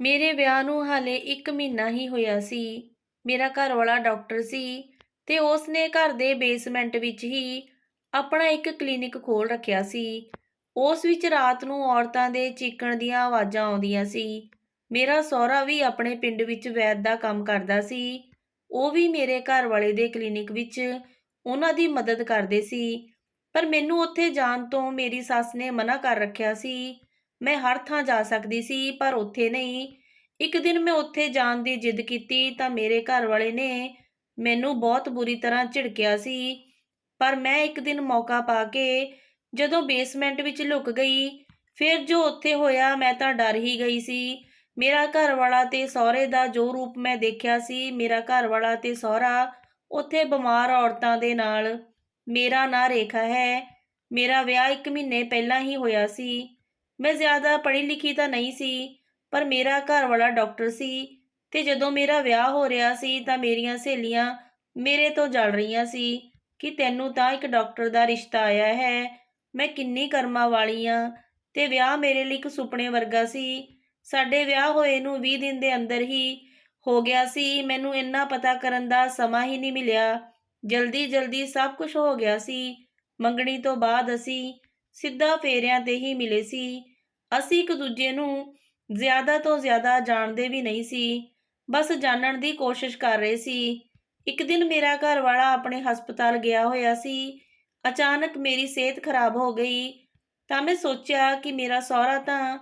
ਮੇਰੇ ਵਿਆਹ ਨੂੰ ਹਾਲੇ 1 ਮਹੀਨਾ ਹੀ ਹੋਇਆ ਸੀ। ਮੇਰਾ ਘਰ ਵਾਲਾ ਡਾਕਟਰ ਸੀ ਤੇ ਉਸ ਨੇ ਘਰ ਦੇ ਬੇਸਮੈਂਟ ਵਿੱਚ ਹੀ ਆਪਣਾ ਇੱਕ ਕਲੀਨਿਕ ਖੋਲ ਰੱਖਿਆ ਸੀ। ਉਸ ਵਿੱਚ ਰਾਤ ਨੂੰ ਔਰਤਾਂ ਦੇ ਚੀਕਣ ਦੀਆਂ ਆਵਾਜ਼ਾਂ ਆਉਂਦੀਆਂ ਸੀ। ਮੇਰਾ ਸਹੁਰਾ ਵੀ ਆਪਣੇ ਪਿੰਡ ਵਿੱਚ ਵੈਦ ਦਾ ਕੰਮ ਕਰਦਾ ਸੀ। ਉਹ ਵੀ ਮੇਰੇ ਘਰ ਵਾਲੇ ਦੇ ਕਲੀਨਿਕ ਵਿੱਚ ਉਹਨਾਂ ਦੀ ਮਦਦ ਕਰਦੇ ਸੀ। ਪਰ ਮੈਨੂੰ ਉੱਥੇ ਜਾਣ ਤੋਂ ਮੇਰੀ ਸੱਸ ਨੇ ਮਨਾ ਕਰ ਰੱਖਿਆ ਸੀ। ਮੈਂ ਹਰ ਥਾਂ ਜਾ ਸਕਦੀ ਸੀ, ਪਰ ਉੱਥੇ ਨਹੀਂ। ਇੱਕ ਦਿਨ ਮੈਂ ਉੱਥੇ ਜਾਣ ਦੀ ਜਿੱਦ ਕੀਤੀ ਤਾਂ ਮੇਰੇ ਘਰ ਵਾਲੇ ਨੇ ਮੈਨੂੰ ਬਹੁਤ ਬੁਰੀ ਤਰ੍ਹਾਂ ਝਿੜਕਿਆ ਸੀ। ਪਰ ਮੈਂ ਇੱਕ ਦਿਨ ਮੌਕਾ ਪਾ ਕੇ ਜਦੋਂ ਬੇਸਮੈਂਟ ਵਿੱਚ ਲੁਕ ਗਈ, ਫਿਰ ਜੋ ਉੱਥੇ ਹੋਇਆ ਮੈਂ ਤਾਂ ਡਰ ਹੀ ਗਈ ਸੀ। ਮੇਰਾ ਘਰ ਵਾਲਾ ਤੇ ਸਹੁਰੇ ਦਾ ਜੋ ਰੂਪ ਮੈਂ ਦੇਖਿਆ ਸੀ, ਮੇਰਾ ਘਰ ਵਾਲਾ ਤੇ ਸਹੁਰਾ ਉੱਥੇ ਬਿਮਾਰ ਔਰਤਾਂ ਦੇ ਨਾਲ। ਮੇਰਾ ਨਾਂ ਰੇਖਾ ਹੈ। ਮੇਰਾ ਵਿਆਹ ਇੱਕ ਮਹੀਨੇ ਪਹਿਲਾਂ ਹੀ ਹੋਇਆ ਸੀ। ਮੈਂ ਜ਼ਿਆਦਾ ਪੜ੍ਹੀ ਲਿਖੀ ਤਾਂ ਨਹੀਂ ਸੀ, ਪਰ ਮੇਰਾ ਘਰ ਵਾਲਾ ਡਾਕਟਰ ਸੀ ਤੇ ਜਦੋਂ ਮੇਰਾ ਵਿਆਹ ਹੋ ਰਿਹਾ ਸੀ ਤਾਂ ਮੇਰੀਆਂ ਸਹੇਲੀਆਂ ਮੇਰੇ ਤੋਂ ਜਲ ਰਹੀਆਂ ਸੀ ਕਿ ਤੈਨੂੰ ਤਾਂ ਇੱਕ ਡਾਕਟਰ ਦਾ ਰਿਸ਼ਤਾ ਆਇਆ ਹੈ, ਮੈਂ ਕਿੰਨੀ ਕਰਮਾਂ ਵਾਲੀ ਆ ਤੇ ਵਿਆਹ ਮੇਰੇ ਲਈ ਇੱਕ ਸੁਪਨੇ ਵਰਗਾ ਸੀ। ਸਾਡੇ ਵਿਆਹ ਹੋਏ ਨੂੰ 20 ਦਿਨ ਦੇ ਅੰਦਰ ਹੀ ਹੋ ਗਿਆ ਸੀ, ਮੈਨੂੰ ਇੰਨਾ ਪਤਾ ਕਰਨ ਦਾ ਸਮਾਂ ਹੀ ਨਹੀਂ ਮਿਲਿਆ। ਜਲਦੀ ਜਲਦੀ ਸਭ ਕੁਝ ਹੋ ਗਿਆ ਸੀ। ਮੰਗਣੀ ਤੋਂ ਬਾਅਦ ਅਸੀਂ ਸਿੱਧਾ ਫੇਰਿਆਂ ਤੇ ਹੀ ਮਿਲੇ ਸੀ। ਅਸੀਂ ਇੱਕ ਦੂਜੇ ਨੂੰ ਜ਼ਿਆਦਾ ਤੋਂ ਜ਼ਿਆਦਾ ਜਾਣਦੇ ਵੀ ਨਹੀਂ ਸੀ, ਬਸ ਜਾਣਨ ਦੀ ਕੋਸ਼ਿਸ਼ ਕਰ ਰਹੇ ਸੀ। ਇੱਕ ਦਿਨ ਮੇਰਾ ਘਰ ਵਾਲਾ ਆਪਣੇ ਹਸਪਤਾਲ ਗਿਆ ਹੋਇਆ ਸੀ। ਅਚਾਨਕ ਮੇਰੀ ਸਿਹਤ ਖਰਾਬ ਹੋ ਗਈ, ਤਾਂ ਮੈਂ ਸੋਚਿਆ ਕਿ ਮੇਰਾ ਸਹੁਰਾ ਤਾਂ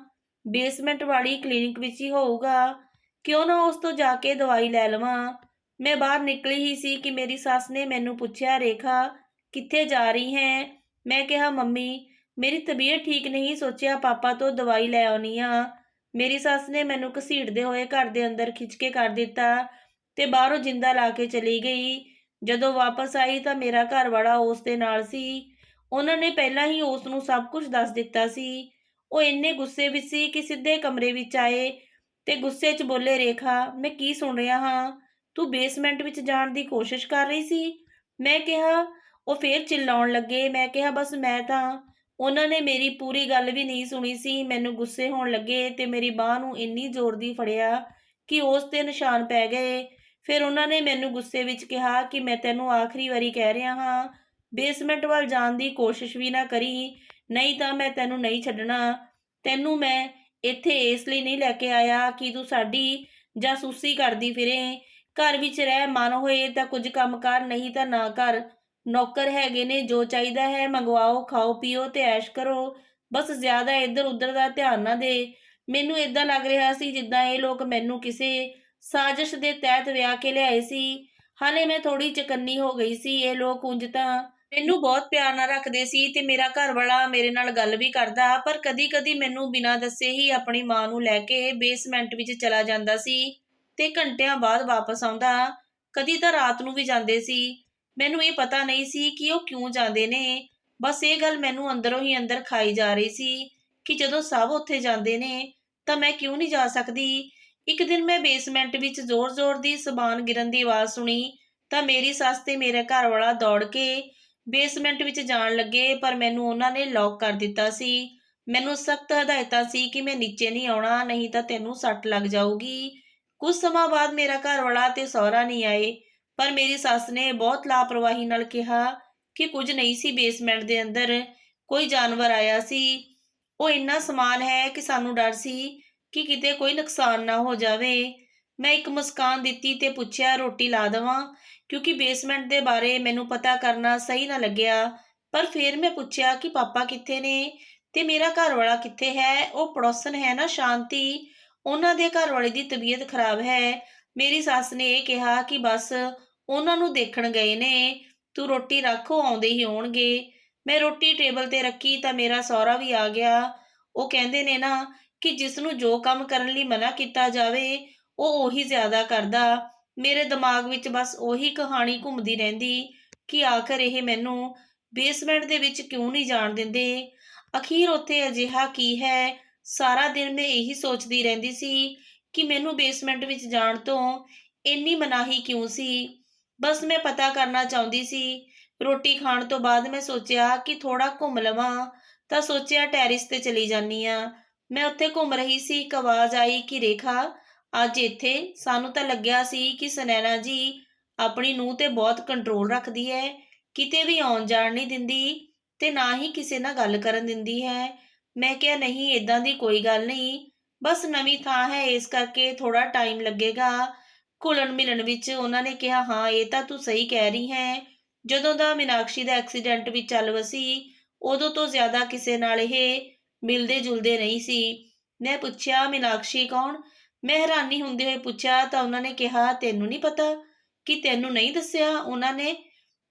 ਬੇਸਮੈਂਟ ਵਾਲੀ ਕਲੀਨਿਕ ਵਿੱਚ ਹੀ ਹੋਊਗਾ। ਕਿਉਂ ਨਾ ਉਸ ਤੋਂ ਜਾ ਕੇ ਦਵਾਈ ਲੈ ਲਵਾਂ। ਮੈਂ ਬਾਹਰ ਨਿਕਲੀ ਹੀ ਸੀ ਕਿ ਮੇਰੀ ਸੱਸ ਨੇ ਮੈਨੂੰ ਪੁੱਛਿਆ, ਰੇਖਾ, ਕਿੱਥੇ ਜਾ ਰਹੀ ਹੈ? ਮੈਂ ਕਿਹਾ, ਮੰਮੀ ਮੇਰੀ ਤਬੀਅਤ ਠੀਕ ਨਹੀਂ ਸੋਚਿਆ, ਪਾਪਾ ਤੋਂ ਦਵਾਈ ਲੈ ਆਉਣੀ ਆ ਮੇਰੀ ਸੱਸ ਨੇ ਮੈਨੂੰ ਘਸੀੜਦੇ ਹੋਏ ਘਰ ਦੇ ਅੰਦਰ ਖਿੱਚ ਕੇ ਕਰ ਦਿੱਤਾ ਤੇ ਬਾਹਰੋਂ ਜਿੰਦਾ ਲਾ ਕੇ ਚਲੀ ਗਈ। ਜਦੋਂ ਵਾਪਸ ਆਈ ਤਾਂ ਮੇਰਾ ਘਰ ਵਾਲਾ ਉਸ ਦੇ ਨਾਲ ਸੀ। ਉਹਨਾਂ ਨੇ ਪਹਿਲਾਂ ਹੀ ਉਸ ਨੂੰ ਸਭ ਕੁਝ ਦੱਸ ਦਿੱਤਾ ਸੀ। ਉਹ ਇੰਨੇ ਗੁੱਸੇ ਵਿੱਚ ਸੀ ਕਿ ਸਿੱਧੇ ਕਮਰੇ ਵਿੱਚ ਆਏ ਤੇ ਗੁੱਸੇ 'ਚ ਬੋਲੇ, ਰੇਖਾ, ਮੈਂ ਕੀ ਸੁਣ ਰਿਹਾ ਹਾਂ? ਤੂੰ ਬੇਸਮੈਂਟ ਵਿੱਚ ਜਾਣ ਦੀ ਕੋਸ਼ਿਸ਼ ਕਰ ਰਹੀ ਸੀ? ਮੈਂ ਕਿਹਾ, ਉਹ ਫੇਰ ਚਿল্ਲਾਉਣ ਲੱਗੇ। ਮੈਂ ਕਿਹਾ, ਬਸ ਮੈਂ ਤਾਂ ਉਹਨਾਂ ਨੇ ਮੇਰੀ ਪੂਰੀ ਗੱਲ ਵੀ ਨਹੀਂ ਸੁਣੀ ਸੀ, ਮੈਨੂੰ ਗੁੱਸੇ ਹੋਣ ਲੱਗੇ ਤੇ ਮੇਰੀ ਬਾਹ ਨੂੰ ਇੰਨੀ ਜ਼ੋਰ ਦੀ ਫੜਿਆ ਕਿ ਉਸ ਤੇ ਨਿਸ਼ਾਨ ਪੈ ਗਏ। ਫਿਰ ਉਹਨਾਂ ਨੇ ਮੈਨੂੰ ਗੁੱਸੇ ਵਿੱਚ ਕਿਹਾ ਕਿ ਮੈਂ ਤੈਨੂੰ ਆਖਰੀ ਵਾਰੀ ਕਹਿ ਰਿਹਾ ਹਾਂ, ਬੇਸਮੈਂਟ ਵੱਲ ਜਾਣ ਦੀ ਕੋਸ਼ਿਸ਼ ਵੀ ਨਾ ਕਰੀ, ਨਹੀਂ ਤਾਂ ਮੈਂ ਤੈਨੂੰ ਨਹੀਂ ਛੱਡਣਾ। ਤੈਨੂੰ ਮੈਂ ਇੱਥੇ ਇਸ ਲਈ ਨਹੀਂ ਲੈ ਕੇ ਆਇਆ ਕਿ ਤੂੰ ਸਾਡੀ ਜਾਸੂਸੀ ਕਰਦੀ ਫਿਰੇ। ਘਰ ਵਿੱਚ ਰਹਿ ਮਨ ਹੋਏ ਤਾਂ ਕੁਝ ਕੰਮ ਕਰ, ਨਹੀਂ ਤਾਂ ਨਾ ਕਰ। ਨੌਕਰ ਹੈਗੇ ਨੇ, ਜੋ ਚਾਹੀਦਾ ਹੈ ਮੰਗਵਾਓ, ਖਾਓ, ਪੀਓ ਤੇ ਐਸ਼ ਕਰੋ। ਬਸ ਜ਼ਿਆਦਾ ਇੱਧਰ ਉੱਧਰ ਦਾ ਧਿਆਨ ਨਾ ਦੇ। ਮੈਨੂੰ ਇਦਾਂ ਲੱਗ ਰਿਹਾ ਸੀ ਜਿੱਦਾਂ ਇਹ ਲੋਕ ਮੈਨੂੰ ਕਿਸੇ ਸਾਜ਼ਿਸ਼ ਦੇ ਤਹਿਤ ਵਿਆਹ ਕੇ ਲਿਆਏ ਸੀ। ਹਾਲੇ ਮੈਂ ਥੋੜੀ ਚਕੰਨੀ ਹੋ ਗਈ ਸੀ, ਇਹ ਲੋਕ ਉਂਝ ਤਾਂ ਮੈਨੂੰ ਬਹੁਤ ਪਿਆਰ ਨਾਲ ਰੱਖਦੇ ਸੀ ਤੇ ਮੇਰਾ ਘਰ ਵਾਲਾ ਮੇਰੇ ਨਾਲ ਗੱਲ ਵੀ ਕਰਦਾ, ਪਰ ਕਦੀ-ਕਦੀ ਮੈਨੂੰ ਬਿਨਾਂ ਦੱਸੇ ਹੀ ਆਪਣੀ ਮਾਂ ਨੂੰ ਲੈ ਕੇ ਬੇਸਮੈਂਟ ਵਿੱਚ ਚਲਾ ਜਾਂਦਾ ਸੀ ਤੇ ਘੰਟਿਆਂ ਬਾਅਦ ਵਾਪਸ ਆਉਂਦਾ। ਕਦੀ ਤਾਂ ਰਾਤ ਨੂੰ ਵੀ ਜਾਂਦੇ ਸੀ। ਮੈਨੂੰ ਇਹ ਪਤਾ ਨਹੀਂ ਸੀ ਕਿ ਉਹ ਕਿਉਂ ਜਾਂਦੇ ਨੇ। ਬਸ ਇਹ ਗੱਲ ਮੈਨੂੰ ਅੰਦਰੋਂ ਹੀ ਅੰਦਰ ਖਾਈ ਜਾ ਰਹੀ ਸੀ ਕਿ ਜਦੋਂ ਸਭ ਉੱਥੇ ਜਾਂਦੇ ਨੇ, ਤਾਂ ਮੈਂ ਕਿਉਂ ਨਹੀਂ ਜਾ ਸਕਦੀ? ਇੱਕ ਦਿਨ ਮੈਂ ਬੇਸਮੈਂਟ ਵਿੱਚ ਜ਼ੋਰ-ਜ਼ੋਰ ਦੀ ਸਮਾਨ ਗਿਰਨ ਦੀ ਆਵਾਜ਼ ਸੁਣੀ, ਤਾਂ ਮੇਰੀ ਸੱਸ ਤੇ ਮੇਰਾ ਘਰ ਵਾਲਾ ਦੌੜ ਕੇ ਬੇਸਮੈਂਟ ਵਿੱਚ ਜਾਣ ਲੱਗੇ, ਪਰ ਮੈਨੂੰ ਉਹਨਾਂ ਨੇ ਲੌਕ ਕਰ ਦਿੱਤਾ ਸੀ। ਮੈਨੂੰ ਸਖਤ ਹਦਾਇਤਾਂ ਸੀ ਕਿ ਮੈਂ ਨੀਚੇ ਨਹੀਂ ਆਉਣਾ, ਨਹੀਂ ਤਾਂ ਤੈਨੂੰ ਸੱਟ ਲੱਗ ਜਾਊਗੀ। ਕੁਝ ਸਮਾਂ ਬਾਅਦ ਮੇਰਾ ਘਰ ਵਾਲਾ ਤੇ ਸਹੁਰਾ ਨਹੀਂ ਆਏ। ਪਰ ਮੇਰੀ ਸੱਸ ਨੇ ਬਹੁਤ ਲਾਪਰਵਾਹੀ ਨਾਲ ਕਿਹਾ ਕਿ ਕੁਝ ਨਹੀਂ ਸੀ ਬੇਸਮੈਂਟ ਦੇ ਅੰਦਰ। ਕੋਈ ਜਾਨਵਰ ਆਇਆ ਸੀ। ਉਹ ਇੰਨਾ ਸਮਾਨ ਹੈ ਕਿ ਸਾਨੂੰ ਡਰ ਸੀ ਕਿ ਕਿਤੇ ਕੋਈ ਨੁਕਸਾਨ ਨਾ ਹੋ ਜਾਵੇ। ਮੈਂ ਇੱਕ ਮੁਸਕਾਨ ਦਿੱਤੀ ਤੇ ਪੁੱਛਿਆ, ਰੋਟੀ ਲਾ ਦੇਵਾਂ? ਕਿਉਂਕਿ ਬੇਸਮੈਂਟ ਦੇ ਬਾਰੇ ਮੈਨੂੰ ਪਤਾ ਕਰਨਾ ਸਹੀ ਨਾ ਲੱਗਿਆ। ਪਰ ਫਿਰ ਮੈਂ ਪੁੱਛਿਆ ਕਿ ਪਾਪਾ ਕਿੱਥੇ ਨੇ ਤੇ ਮੇਰਾ ਘਰ ਵਾਲਾ ਕਿੱਥੇ ਹੈ? ਉਹ ਪੜੋਸਨ ਹੈ ਨਾ ਸ਼ਾਂਤੀ। ਉਹਨਾਂ ਦੇ ਘਰ ਵਾਲੇ ਦੀ ਤਬੀਅਤ ਖਰਾਬ ਹੈ। ਮੇਰੀ ਸੱਸ ਨੇ ਇਹ ਕਿਹਾ ਕਿ ਬਸ ਉਹਨਾਂ ਨੂੰ ਦੇਖਣ ਗਏ ਨੇ, ਤੂੰ ਰੋਟੀ ਰੱਖੋ ਆਉਂਦੇ ਹੀ ਹੋਣਗੇ ਮੈਂ ਰੋਟੀ ਟੇਬਲ ਤੇ ਰੱਖੀ ਤਾਂ ਮੇਰਾ ਸਹੁਰਾ ਵੀ ਆ ਗਿਆ। ਉਹ ਕਹਿੰਦੇ ਨੇ ਨਾ ਕਿ ਜਿਸ ਨੂੰ ਜੋ ਕੰਮ ਕਰਨ ਲਈ ਮਨਾ ਕੀਤਾ ਜਾਵੇ, ਉਹ ਉਹੀ ਜ਼ਿਆਦਾ ਕਰਦਾ। ਮੇਰੇ ਦਿਮਾਗ ਵਿੱਚ ਬਸ ਉਹੀ ਕਹਾਣੀ ਘੁੰਮਦੀ ਰਹਿੰਦੀ ਕਿ ਆਖਰ ਇਹ ਮੈਨੂੰ ਬੇਸਮੈਂਟ ਦੇ ਵਿੱਚ ਕਿਉਂ ਨਹੀਂ ਜਾਣ ਦਿੰਦੇ? ਅਖੀਰ ਉੱਥੇ ਅਜਿਹਾ ਕੀ ਹੈ? ਸਾਰਾ ਦਿਨ ਮੈਂ ਇਹੀ ਸੋਚਦੀ ਰਹਿੰਦੀ ਸੀ ਕਿ ਮੈਨੂੰ ਬੇਸਮੈਂਟ ਵਿੱਚ ਜਾਣ ਤੋਂ ਇੰਨੀ ਮਨਾਹੀ ਕਿਉਂ ਸੀ? ਬਸ ਮੈਂ ਪਤਾ ਕਰਨਾ ਚਾਹੁੰਦੀ ਸੀ। ਰੋਟੀ ਖਾਣ ਤੋਂ ਬਾਅਦ ਮੈਂ ਸੋਚਿਆ ਕਿ ਥੋੜਾ ਘੁੰਮ ਲਵਾਂ, ਤਾਂ ਸੋਚਿਆ ਟੈਰਿਸ ਤੇ ਚਲੀ ਜਾਨੀ ਆ ਮੈਂ ਉੱਥੇ ਘੁੰਮ ਰਹੀ ਸੀ, ਇੱਕ ਆਵਾਜ਼ ਆਈ ਕਿ ਰੇਖਾ, ਅੱਜ ਇੱਥੇ? ਸਾਨੂੰ ਤਾਂ ਲੱਗਿਆ ਸੀ ਕਿ ਸਨੈਨਾ ਜੀ ਆਪਣੀ ਨੂੰਹ ਤੇ ਬਹੁਤ ਕੰਟਰੋਲ ਰੱਖਦੀ ਹੈ। ਕਿਤੇ ਵੀ ਆਉਣ ਜਾਣ ਨਹੀਂ ਦਿੰਦੀ ਤੇ ਨਾ ਹੀ ਕਿਸੇ ਨਾਲ ਗੱਲ ਕਰਨ ਦਿੰਦੀ ਹੈ। ਮੈਂ ਕਿਹਾ, ਨਹੀਂ ਇਦਾਂ ਦੀ ਕੋਈ ਗੱਲ ਨਹੀਂ। ਬਸ ਨਵੀਂ ਥਾਂ ਹੈ, ਇਸ ਕਰਕੇ ਥੋੜਾ ਟਾਈਮ ਲੱਗੇਗਾ। ਘੁਲਣ ਮਿਲਣ ਵਿੱਚ ਉਹਨਾਂ ਨੇ ਕਿਹਾ, ਹਾਂ, ਇਹ ਤਾਂ ਤੂੰ ਸਹੀ ਕਹਿ ਰਹੀ ਹੈ। ਜਦੋਂ ਦਾ ਮੀਨਾਕਸ਼ੀ ਦਾ ਐਕਸੀਡੈਂਟ ਵੀ ਚੱਲ ਵਸੀ, ਉਦੋਂ ਤੋਂ ਜ਼ਿਆਦਾ ਕਿਸੇ ਨਾਲ ਇਹ ਮਿਲਦੇ ਜੁਲਦੇ ਨਹੀਂ ਸੀ। ਮੈਂ ਪੁੱਛਿਆ, ਮੀਨਾਕਸ਼ੀ ਕੌਣ? ਮੈਂ ਹੈਰਾਨੀ ਹੁੰਦੇ ਹੋਏ ਪੁੱਛਿਆ, ਤਾਂ ਉਹਨਾਂ ਨੇ ਕਿਹਾ, ਤੈਨੂੰ ਨਹੀਂ ਪਤਾ ਕਿ ਤੈਨੂੰ ਨਹੀਂ ਦੱਸਿਆ? ਉਹਨਾਂ ਨੇ,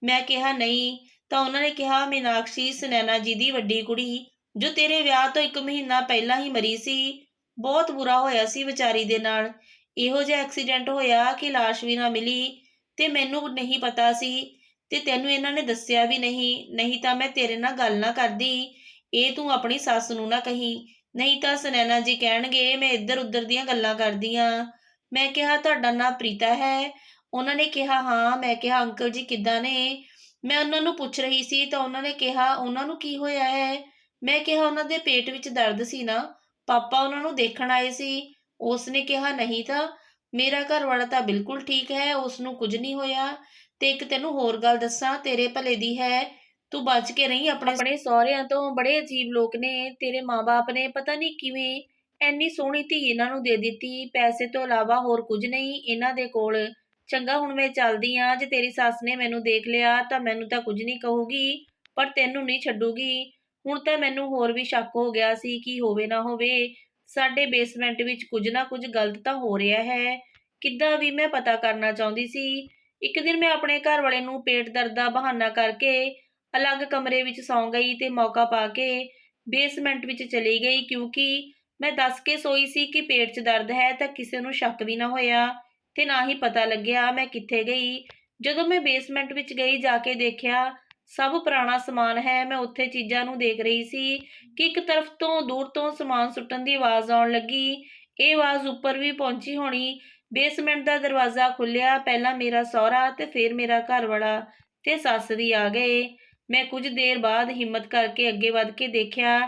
ਮੈਂ ਕਿਹਾ, ਨਹੀਂ। ਤਾਂ ਉਹਨਾਂ ਨੇ ਕਿਹਾ, ਮੀਨਾਕਸ਼ੀ ਸੁਨੈਨਾ ਜੀ ਦੀ ਵੱਡੀ ਕੁੜੀ, ਜੋ ਤੇਰੇ ਵਿਆਹ ਤੋਂ ਇੱਕ ਮਹੀਨਾ ਪਹਿਲਾਂ ਹੀ ਮਰੀ ਸੀ, ਬਹੁਤ ਬੁਰਾ ਹੋਇਆ ਸੀ ਵਿਚਾਰੀ ਦੇ ਨਾਲ। ਇਹੋ ਜਿਹਾ ਐਕਸੀਡੈਂਟ ਹੋਇਆ ਕਿ ਲਾਸ਼ ਵੀ ਨਾ ਮਿਲੀ ਤੇ ਮੈਨੂੰ ਨਹੀਂ ਪਤਾ ਸੀ ਤੇ ਤੈਨੂੰ ਇਹਨਾਂ ਨੇ ਦੱਸਿਆ ਵੀ ਨਹੀਂ ਨਹੀਂ ਤਾਂ ਮੈਂ ਤੇਰੇ ਨਾਲ ਗੱਲ ਨਾ ਕਰਦੀ, ਇਹ ਤੂੰ ਆਪਣੀ ਸੱਸ ਨੂੰ ਨਾ ਕਹੀਂ, ਨਹੀਂ ਤਾਂ ਸੁਨੈਨਾ ਜੀ ਕਹਿਣਗੇ, ਮੈਂ ਇੱਧਰ ਉੱਧਰ ਦੀਆਂ ਗੱਲਾਂ ਕਰਦੀ ਆ। ਮੈਂ ਕਿਹਾ, ਤੁਹਾਡਾ ਨਾਂ ਪ੍ਰੀਤਾ ਹੈ। ਉਹਨਾਂ ਨੇ ਕਿਹਾ, ਹਾਂ। ਮੈਂ ਕਿਹਾ, ਅੰਕਲ ਜੀ ਕਿੱਦਾਂ ਨੇ? ਮੈਂ ਉਹਨਾਂ ਨੂੰ ਪੁੱਛ ਰਹੀ ਸੀ ਤਾਂ ਉਹਨਾਂ ਨੇ ਕਿਹਾ, ਉਹਨਾਂ ਨੂੰ ਕੀ ਹੋਇਆ ਹੈ? ਮੈਂ ਕਿਹਾ, ਉਹਨਾਂ ਦੇ ਪੇਟ ਵਿੱਚ ਦਰਦ ਸੀ ਨਾ। ਪਾਪਾ ਉਹਨਾਂ ਨੂੰ ਦੇਖਣ ਆਏ ਸੀ। ਉਸ ਨੇ ਕਿਹਾ, ਨਹੀਂ ਤਾਂ, ਮੇਰਾ ਘਰ ਵਾਲਾ ਤਾਂ ਬਿਲਕੁਲ ਠੀਕ ਹੈ ਉਸ ਨੂੰ ਕੁਝ ਨਹੀਂ ਹੋਇਆ। ਤੇ ਇੱਕ ਤੈਨੂੰ ਹੋਰ ਗੱਲ ਦੱਸਾਂ, ਤੇਰੇ ਭਲੇ ਦੀ ਹੈ। ਤੂੰ ਬਚ ਕੇ ਰਹੀ ਆਪਣੇ ਆਪਣੇ ਸਹੁਰਿਆਂ ਤੋਂ। ਬੜੇ ਅਜੀਬ ਲੋਕ ਨੇ। ਤੇਰੇ ਮਾਪੇ ਨੇ ਪਤਾ ਨਹੀਂ ਕਿਵੇਂ ਐਨੀ ਸੋਹਣੀ ਧੀ ਇਹਨਾਂ ਨੂੰ ਦੇ ਦਿੱਤੀ। ਪੈਸੇ ਤੋਂ ਇਲਾਵਾ ਹੋਰ ਕੁਝ ਨਹੀਂ। ਇਹਨਾਂ ਦੇ ਕੋਲ, ਚੰਗਾ, ਹੁਣ ਮੈਂ ਚੱਲਦੀ ਆ। ਜੇ ਤੇਰੀ ਸੱਸ ਨੇ ਮੈਨੂੰ ਦੇਖ ਲਿਆ, ਤਾਂ ਮੈਨੂੰ ਤਾਂ ਕੁਝ ਨਹੀਂ ਕਹੂਗੀ, ਪਰ ਤੈਨੂੰ ਨਹੀਂ ਛੱਡੂਗੀ। ਹੁਣ ਤਾਂ ਮੈਨੂੰ ਹੋਰ ਵੀ ਸ਼ੱਕ ਹੋ ਗਿਆ ਸੀ ਕਿ ਹੋਵੇ ਨਾ ਹੋਵੇ। ਸਾਡੇ ਬੇਸਮੈਂਟ ਵਿੱਚ ਕੁਝ ਨਾ ਕੁਝ ਗਲਤ ਤਾਂ ਹੋ ਰਿਹਾ ਹੈ। ਕਿੱਦਾਂ ਵੀ ਮੈਂ ਪਤਾ ਕਰਨਾ ਚਾਹੁੰਦੀ ਸੀ, ਇੱਕ ਦਿਨ ਮੈਂ ਆਪਣੇ ਘਰ ਵਾਲੇ ਨੂੰ ਪੇਟ ਦਰਦ ਦਾ ਬਹਾਨਾ ਕਰਕੇ ਅਲੱਗ ਕਮਰੇ ਵਿੱਚ ਸੌਂ ਗਈ ਤੇ ਮੌਕਾ ਪਾ ਕੇ ਬੇਸਮੈਂਟ ਵਿੱਚ ਚਲੀ ਗਈ, ਕਿਉਂਕਿ ਮੈਂ ਦੱਸ ਕੇ ਸੋਈ ਸੀ ਕਿ ਪੇਟ 'ਚ ਦਰਦ ਹੈ ਤਾਂ ਕਿਸੇ ਨੂੰ ਸ਼ੱਕ ਵੀ ਨਾ ਹੋਇਆ ਤੇ ਨਾ ਹੀ ਪਤਾ ਲੱਗਿਆ ਮੈਂ ਕਿੱਥੇ ਗਈ। ਜਦੋਂ ਮੈਂ ਬੇਸਮੈਂਟ ਵਿੱਚ ਗਈ ਜਾ ਕੇ ਦੇਖਿਆ ਸਭ ਪੁਰਾਣਾ ਸਮਾਨ ਹੈ। ਮੈਂ ਉੱਥੇ ਚੀਜ਼ਾਂ ਨੂੰ ਦੇਖ ਰਹੀ ਸੀ ਕਿ ਇੱਕ ਤਰਫ ਤੋਂ ਦੂਰ ਤੋਂ ਸਮਾਨ ਸੁੱਟਣ ਦੀ ਆਵਾਜ਼ ਆਉਣ ਲੱਗੀ। ਇਹ ਆਵਾਜ਼ ਉੱਪਰ ਵੀ ਪਹੁੰਚੀ ਹੋਣੀ। ਬੇਸਮੈਂਟ ਦਾ ਦਰਵਾਜ਼ਾ ਖੁੱਲਿਆ ਪਹਿਲਾਂ ਮੇਰਾ ਸਹੁਰਾ ਤੇ ਫਿਰ ਮੇਰਾ ਘਰ ਵਾਲਾ ਤੇ ਸੱਸ ਵੀ ਆ ਗਏ। ਮੈਂ ਕੁਝ ਦੇਰ ਬਾਅਦ ਹਿੰਮਤ ਕਰਕੇ ਅੱਗੇ ਵੱਧ ਕੇ ਦੇਖਿਆ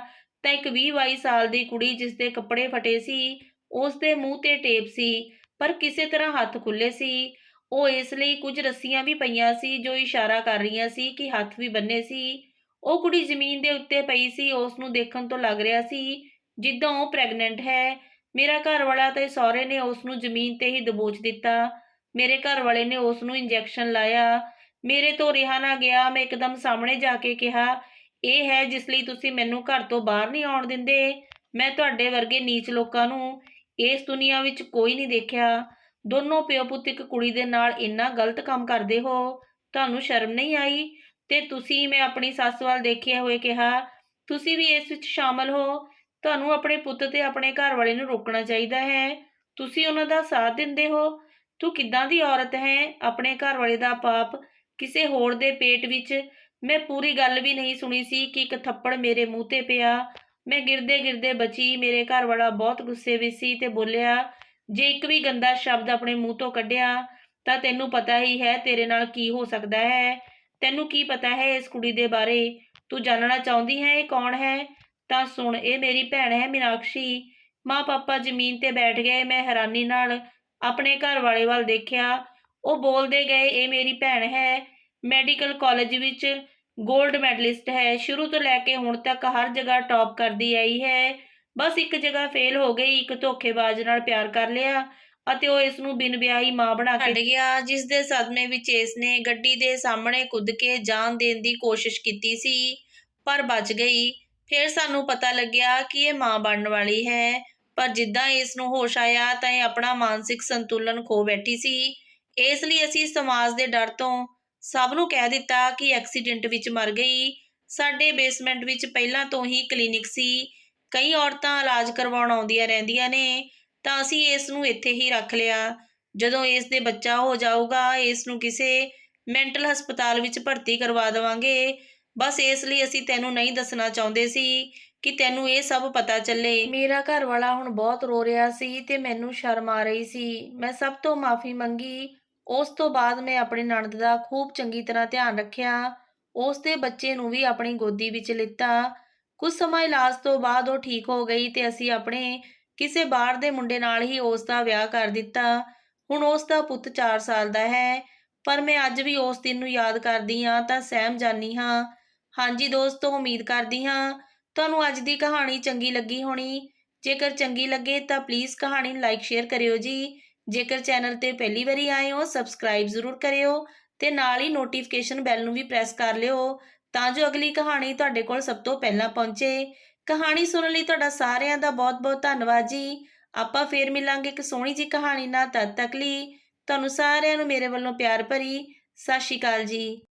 ਤਾਂ ਇੱਕ 20-22 ਸਾਲ ਦੀ ਕੁੜੀ ਜਿਸ ਦੇ ਕੱਪੜੇ ਫਟੇ ਸੀ, ਉਸ ਦੇ ਮੂੰਹ ਤੇ ਟੇਪ ਸੀ, ਪਰ ਕਿਸੇ ਤਰ੍ਹਾਂ ਹੱਥ ਖੁੱਲੇ ਸੀ। ਉਹ ਇਸ ਲਈ ਕੁਝ ਰੱਸੀਆਂ ਵੀ ਪਈਆਂ ਸੀ ਜੋ ਇਸ਼ਾਰਾ ਕਰ ਰਹੀਆਂ ਸੀ ਕਿ ਹੱਥ ਵੀ ਬੰਨੇ ਸੀ। ਉਹ ਕੁੜੀ ਜ਼ਮੀਨ ਦੇ ਉੱਤੇ ਪਈ ਸੀ ਉਸ ਨੂੰ ਦੇਖਣ ਤੋਂ ਲੱਗ ਰਿਹਾ ਸੀ, ਜਿੱਦਾਂ ਉਹ ਪ੍ਰੈਗਨੈਂਟ ਹੈ। ਮੇਰਾ ਘਰ ਵਾਲਾ ਤੇ ਸਹੁਰੇ ਨੇ ਉਸ ਨੂੰ ਜ਼ਮੀਨ ਤੇ ਹੀ ਦਬੋਚ ਦਿੱਤਾ। ਮੇਰੇ ਘਰ ਵਾਲੇ ਨੇ ਉਸ ਨੂੰ ਇੰਜੈਕਸ਼ਨ ਲਾਇਆ। ਮੇਰੇ ਤੋਂ ਰਿਹਾ ਨਾ ਗਿਆ, ਮੈਂ ਇੱਕਦਮ ਸਾਹਮਣੇ ਜਾ ਕੇ ਕਿਹਾ, ਇਹ ਹੈ ਜਿਸ ਲਈ ਤੁਸੀਂ ਮੈਨੂੰ ਘਰ ਤੋਂ ਬਾਹਰ ਨਹੀਂ ਆਉਣ ਦਿੰਦੇ। ਮੈਂ ਤੁਹਾਡੇ ਵਰਗੇ ਨੀਚ ਲੋਕਾਂ ਨੂੰ ਇਸ ਦੁਨੀਆ ਵਿੱਚ ਕੋਈ ਨਹੀਂ ਦੇਖਿਆ। ਦੋਨੋਂ ਪਿਓ ਪੁੱਤ ਇੱਕ ਕੁੜੀ ਦੇ ਨਾਲ ਇੰਨਾ ਗਲਤ ਕੰਮ ਕਰਦੇ ਹੋ? ਤੁਹਾਨੂੰ ਸ਼ਰਮ ਨਹੀਂ ਆਈ? ਤੇ ਤੁਸੀਂ, ਮੈਂ ਆਪਣੀ ਸੱਸ ਵੱਲ ਦੇਖਿਆ ਹੋਏ ਕਿਹਾ, ਤੁਸੀਂ ਵੀ ਇਸ ਵਿੱਚ ਸ਼ਾਮਲ ਹੋ? ਤੁਹਾਨੂੰ ਆਪਣੇ ਪੁੱਤ ਤੇ ਆਪਣੇ ਘਰ ਵਾਲੇ ਨੂੰ ਰੋਕਣਾ ਚਾਹੀਦਾ ਹੈ। ਤੁਸੀਂ ਉਹਨਾਂ ਦਾ ਸਾਥ ਦਿੰਦੇ ਹੋ? ਤੂੰ ਕਿੱਦਾਂ ਦੀ ਔਰਤ ਹੈ? ਆਪਣੇ ਘਰ ਵਾਲੇ ਦਾ ਪਾਪ ਕਿਸੇ ਹੋਰ ਦੇ ਪੇਟ ਵਿੱਚ? ਮੈਂ ਪੂਰੀ ਗੱਲ ਵੀ ਨਹੀਂ ਸੁਣੀ ਸੀ ਕਿ ਇੱਕ ਥੱਪੜ ਮੇਰੇ ਮੂੰਹ ਤੇ ਪਿਆ। ਮੈਂ ਗਿਰਦੇ ਗਿਰਦੇ ਬਚੀ, ਮੇਰੇ ਘਰ ਵਾਲਾ ਬਹੁਤ ਗੁੱਸੇ ਵਿੱਚ ਸੀ ਤੇ ਬੋਲਿਆ ਜੇ ਇੱਕ ਵੀ ਗੰਦਾ ਸ਼ਬਦ ਆਪਣੇ ਮੂੰਹ ਤੋਂ ਕੱਢਿਆ, ਤਾਂ ਤੈਨੂੰ ਪਤਾ ਹੀ ਹੈ ਤੇਰੇ ਨਾਲ ਕੀ ਹੋ ਸਕਦਾ ਹੈ। ਤੈਨੂੰ ਕੀ ਪਤਾ ਹੈ ਇਸ ਕੁੜੀ ਦੇ ਬਾਰੇ? ਤੂੰ ਜਾਣਨਾ ਚਾਹੁੰਦੀ ਹੈ ਇਹ ਕੌਣ ਹੈ? ਤਾਂ ਸੁਣ, ਇਹ ਮੇਰੀ ਭੈਣ ਹੈ ਮੀਨਾਕਸ਼ੀ। ਮਾਂ ਪਾਪਾ ਜ਼ਮੀਨ ਤੇ ਬੈਠ ਗਏ, ਮੈਂ ਹੈਰਾਨੀ ਨਾਲ ਆਪਣੇ ਘਰ ਵਾਲੇ ਵੱਲ ਦੇਖਿਆ। ਉਹ ਬੋਲਦੇ ਗਏ, ਇਹ ਮੇਰੀ ਭੈਣ ਹੈ। ਮੈਡੀਕਲ ਕਾਲਜ ਵਿੱਚ 골ਡ ਮੈਡਲਿਸਟ ਹੈ। ਸ਼ੁਰੂ ਤੋਂ ਲੈ ਕੇ ਹੁਣ ਤੱਕ ਹਰ ਜਗ੍ਹਾ ਟੌਪ ਕਰਦੀ ਆਈ ਹੈ। ਬਸ ਇੱਕ ਜਗ੍ਹਾ ਫੇਲ ਹੋ ਗਈ, ਇੱਕ ਧੋਖੇਬਾਜ਼ ਨਾਲ ਪਿਆਰ ਕਰ ਲਿਆ ਅਤੇ ਉਹ ਇਸ ਨੂੰ ਬਿਨ ਵਿਆਹੀ ਮਾਂ ਬਣਾ ਕੇ ਛੱਡ ਗਿਆ, ਜਿਸ ਦੇ ਸਦਮੇ ਵਿੱਚ ਇਸ ਨੇ ਗੱਡੀ ਦੇ ਸਾਹਮਣੇ ਕੁੱਦ ਕੇ ਜਾਨ ਦੇਣ ਦੀ ਕੋਸ਼ਿਸ਼ ਕੀਤੀ ਸੀ, ਪਰ ਬਚ ਗਈ। ਫਿਰ ਸਾਨੂੰ ਪਤਾ ਲੱਗਿਆ ਕਿ ਇਹ ਮਾਂ ਬਣਨ ਵਾਲੀ ਹੈ। ਪਰ ਜਿੱਦਾਂ ਇਸ ਨੂੰ ਹੋਸ਼ ਆਇਆ, ਤਾਂ ਇਹ ਆਪਣਾ ਮਾਨਸਿਕ ਸੰਤੁਲਨ ਖੋ ਬੈਠੀ ਸੀ। ਇਸ ਲਈ ਅਸੀਂ ਸਮਾਜ ਦੇ ਡਰ ਤੋਂ ਸਭ ਨੂੰ ਕਹਿ ਦਿੱਤਾ ਕਿ ਐਕਸੀਡੈਂਟ ਵਿੱਚ ਮਰ ਗਈ। ਸਾਡੇ ਬੇਸਮੈਂਟ ਵਿੱਚ ਪਹਿਲਾਂ ਤੋਂ ਹੀ ਕਲੀਨਿਕ ਸੀ। ਕਈ ਔਰਤਾਂ ਇਲਾਜ ਕਰਵਾਉਣ ਆਉਂਦੀਆਂ ਰਹਿੰਦੀਆਂ ਨੇ, ਤਾਂ ਅਸੀਂ ਇਸ ਨੂੰ ਇੱਥੇ ਹੀ ਰੱਖ ਲਿਆ। ਜਦੋਂ ਇਸ ਦੇ ਬੱਚਾ ਹੋ ਜਾਊਗਾ, ਇਸ ਨੂੰ ਕਿਸੇ ਮੈਂਟਲ ਹਸਪਤਾਲ ਵਿੱਚ ਭਰਤੀ ਕਰਵਾ ਦੇਵਾਂਗੇ। ਬਸ ਇਸ ਲਈ ਅਸੀਂ ਤੈਨੂੰ ਨਹੀਂ ਦੱਸਣਾ ਚਾਹੁੰਦੇ ਸੀ ਕਿ ਤੈਨੂੰ ਇਹ ਸਭ ਪਤਾ ਚੱਲੇ। ਮੇਰਾ ਘਰ ਵਾਲਾ ਹੁਣ ਬਹੁਤ ਰੋ ਰਿਹਾ ਸੀ ਤੇ ਮੈਨੂੰ ਸ਼ਰਮ ਆ ਰਹੀ ਸੀ। ਮੈਂ ਸਭ ਤੋਂ ਮਾਫੀ ਮੰਗੀ। ਉਸ ਤੋਂ ਬਾਅਦ ਮੈਂ ਆਪਣੀ ਨਣਦ ਦਾ ਖੂਬ ਚੰਗੀ ਤਰ੍ਹਾਂ ਧਿਆਨ ਰੱਖਿਆ। ਉਸ ਦੇ ਬੱਚੇ ਨੂੰ ਵੀ ਆਪਣੀ ਗੋਦੀ ਵਿੱਚ ਲਿੱਤਾ। ਕੁਝ ਸਮਾਂ ਇਲਾਜ ਤੋਂ ਬਾਅਦ ਉਹ ਠੀਕ ਹੋ ਗਈ ਤੇ ਅਸੀਂ ਆਪਣੇ ਕਿਸੇ ਬਾਹਰ ਦੇ ਮੁੰਡੇ ਨਾਲ ਹੀ ਉਸ ਦਾ ਵਿਆਹ ਕਰ ਦਿੱਤਾ। ਹੁਣ ਉਸ ਦਾ ਪੁੱਤ 4 ਸਾਲ ਦਾ ਹੈ, ਪਰ ਮੈਂ ਅੱਜ ਵੀ ਉਸ ਦਿਨ ਨੂੰ ਯਾਦ ਕਰਦੀ ਹਾਂ ਤਾਂ ਸਹਿਮ ਜਾਂਦੀ ਹਾਂ। ਹਾਂਜੀ ਦੋਸਤੋ, ਉਮੀਦ ਕਰਦੀ ਹਾਂ ਤੁਹਾਨੂੰ ਅੱਜ ਦੀ ਕਹਾਣੀ ਚੰਗੀ ਲੱਗੀ ਹੋਣੀ। ਜੇਕਰ ਚੰਗੀ ਲੱਗੇ ਤਾਂ ਪਲੀਜ਼ ਕਹਾਣੀ ਨੂੰ ਲਾਈਕ ਸ਼ੇਅਰ ਕਰਿਓ ਜੀ। ਜੇਕਰ ਚੈਨਲ ਤੇ ਪਹਿਲੀ ਵਾਰੀ ਆਏ ਹੋ ਸਬਸਕ੍ਰਾਈਬ ਜ਼ਰੂਰ ਕਰਿਓ ਤੇ ਨਾਲ ਹੀ ਨੋਟੀਫਿਕੇਸ਼ਨ ਬੈਲ ਨੂੰ ਵੀ ਪ੍ਰੈਸ ਕਰ ਲਿਓ ਤਾਂ ਜੋ ਅਗਲੀ ਕਹਾਣੀ ਤੁਹਾਡੇ ਕੋਲ ਸਭ ਤੋਂ ਪਹਿਲਾਂ ਪਹੁੰਚੇ। ਕਹਾਣੀ ਸੁਣਨ ਲਈ ਤੁਹਾਡਾ ਸਾਰਿਆਂ ਦਾ ਬਹੁਤ-ਬਹੁਤ ਧੰਨਵਾਦ ਜੀ। ਆਪਾਂ ਫੇਰ ਮਿਲਾਂਗੇ ਇੱਕ ਸੋਹਣੀ ਜੀ ਕਹਾਣੀ ਨਾਲ। ਤਦ ਤੱਕ ਲਈ ਤੁਹਾਨੂੰ ਸਾਰਿਆਂ ਨੂੰ ਮੇਰੇ ਵੱਲੋਂ ਪਿਆਰ ਭਰੀ। ਸਤਿ ਸ਼੍ਰੀ ਅਕਾਲ ਜੀ।